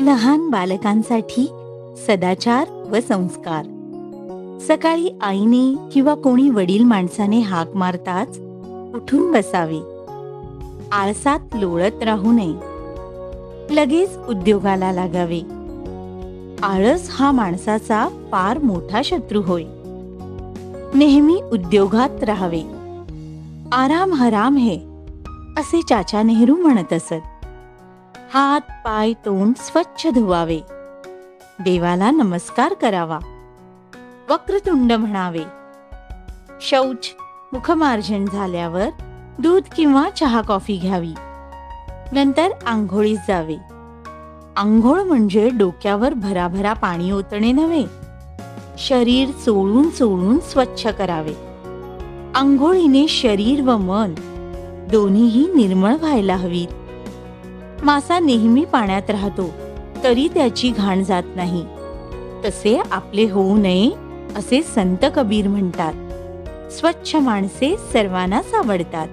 लहान बालकांसाठी सदाचार व संस्कार. सकाळी आईने किंवा कोणी वडील माणसाने हाक मारताच उठून बसावे. आळसात लोळत राहू नये. लगेच उद्योगाला लागावे. आळस हा माणसाचा फार मोठा शत्रू होय. नेहमी उद्योगात राहावे. आराम हराम हे असे चाचा नेहरू म्हणत असत. हात पाय तोंड स्वच्छ धुवावे. देवाला नमस्कार करावा. वक्रतुंड म्हणावे. शौच मुखमार्जन झाल्यावर दूध किंवा चहा कॉफी घ्यावी. नंतर आंघोळीस जावे. आंघोळ म्हणजे डोक्यावर भराभरा पाणी ओतणे नव्हे. शरीर चोळून चोळून स्वच्छ करावे. आंघोळीने शरीर व मन दोन्हीही निर्मळ व्हायला हवीत. मासा नेहमी पाण्यात राहतो तरी त्याची घाण जात नाही. तसे आपले होऊ नये असे संत कबीर म्हणतात. स्वच्छ माणसे सर्वांनाच आवडतात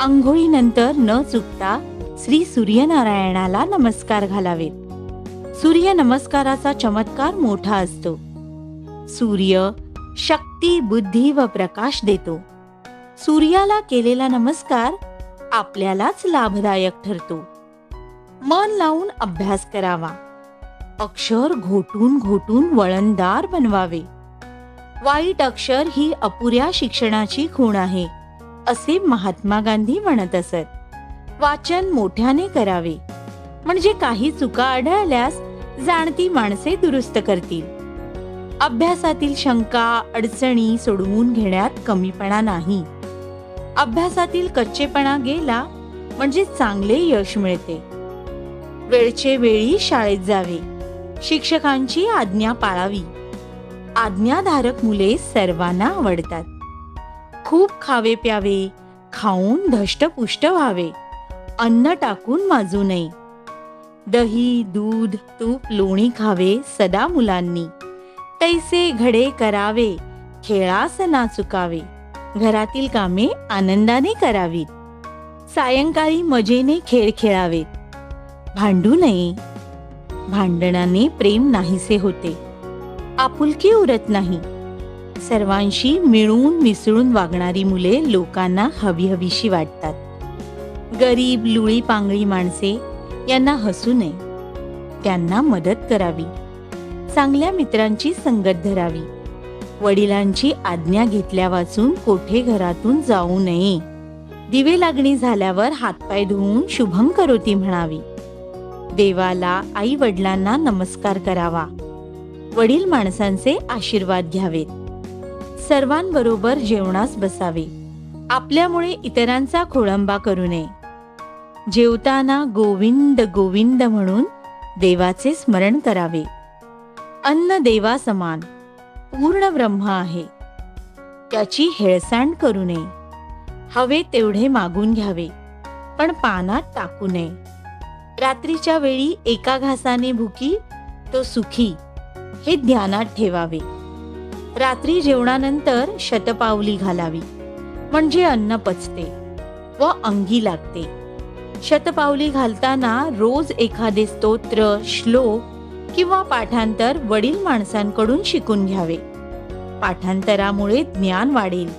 आंघोळीनंतर न चुकता श्री सूर्यनारायणाला नमस्कार घालावेत. सूर्य नमस्काराचा चमत्कार मोठा असतो. सूर्य शक्ती बुद्धी व प्रकाश देतो. सूर्याला केलेला नमस्कार आपल्यालाच लाभदायक ठरतो. मन लावून अभ्यास करावा. अक्षर घोटून घोटून वळणदार बनवावे. वाईट अक्षर ही अपुऱ्या शिक्षणाची खूण आहे असे महात्मा गांधी म्हणत असत. वाचन मोठ्याने करावे. म्हणजे काही चुका आढळल्यास जाणती माणसे दुरुस्त करतील. अभ्यासातील शंका अडचणी सोडवून घेण्यात कमीपणा नाही. अभ्यासातील कच्चेपणा गेला म्हणजे चांगले यश मिळते. वेळचे वेळी शाळेत जावे. शिक्षकांची आज्ञा पाळावी. आज्ञाधारक मुले सर्वांना आवडतात. खूप खावे प्यावे खाऊन धष्टपुष्ट व्हावे. अन्न टाकून माजू नये. दही दूध तूप लोणी खावे सदा मुलांनी. तैसे घडे करावे खेळास ना चुकावे. घरातील कामे आनंदाने करावीत. सायंकाळी मजेने खेळ खेळावेत. भांडू नये. भांडणाने प्रेम नाहीसे होते. आपुलकी उरत नाही. सर्वांशी मिळून मिसळून वागणारी मुले लोकांना हवी हवीशी वाटतात. गरीब लुळी पांगळी माणसे यांना हसू नये. त्यांना मदत करावी. चांगल्या मित्रांची संगत धरावी. वडिलांची आज्ञा घेतल्या वाचून कोठे घरातून जाऊ नये. दिवे लागणी झाल्यावर हातपाय धुवून शुभम करोती म्हणावी. देवाला आई वडिलांना नमस्कार करावा. वडील माणसांचे आशीर्वाद घ्यावेत. सर्वांबरोबर जेवणास बसावे. आपल्यामुळे इतरांचा खोळंबा करू नये. जेवताना गोविंद गोविंद म्हणून देवाचे स्मरण करावे. अन्न देवा समान. पूर्ण ब्रह्म आहे. त्याची हेळसांड करू नये. हवे तेवढे मागून घ्यावे. पण पानात टाकू नये. रात्रीच्या वेळी एका घासाने भुकी तो सुखी. हे ध्यानात ठेवावे. रात्री जेवणानंतर शतपावली घालावी. म्हणजे अन्न पचते व अंगी लागते. शतपावली घालताना रोज एखादे स्तोत्र श्लोक किंवा पाठांतर वडील माणसांकडून शिकून घ्यावे. पाठांतरामुळे ज्ञान वाढेल.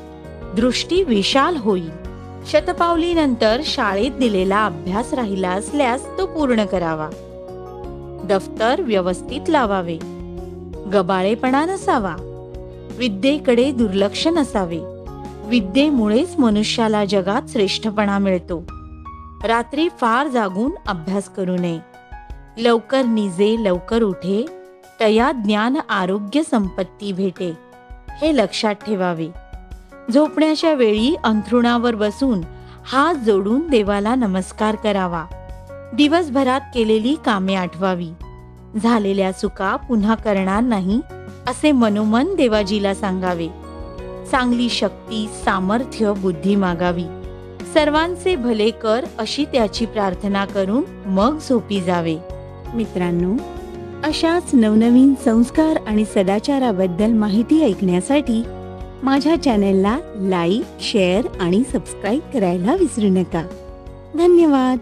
दृष्टी विशाल होईल. शतपावलीनंतर शाळेत दिलेला अभ्यास राहिला असल्यास तो पूर्ण करावा. दफ्तर व्यवस्थित लावावे. गबाळेपणा नसावा. विद्येकडे दुर्लक्ष नसावे. विद्येमुळेच मनुष्याला जगात श्रेष्ठपणा मिळतो. रात्री फार जागून अभ्यास करू नये. लवकर निजे लवकर उठे. तया ज्ञान आरोग्य संपत्ती भेटे. हे लक्षात ठेवावे. झोपण्याच्या वेळी अंथरुणावर बसून हात जोडून देवाला नमस्कार करावा. दिवसभरात केलेली कामे आठवावी. झालेल्या चुका पुन्हा करणार नाही असे मनोमन देवाजीला सांगावे. चांगली शक्ती सामर्थ्य बुद्धी मागावी. सर्वांचे भले कर अशी त्याची प्रार्थना करून मग झोपी जावे. मित्रांनो अशाच नवनवीन संस्कार आणि सदाचाराबद्दल माहिती ऐकण्यासाठी माझ्या चॅनेलला लाईक शेअर आणि सबस्क्राईब करायला विसरू नका. धन्यवाद.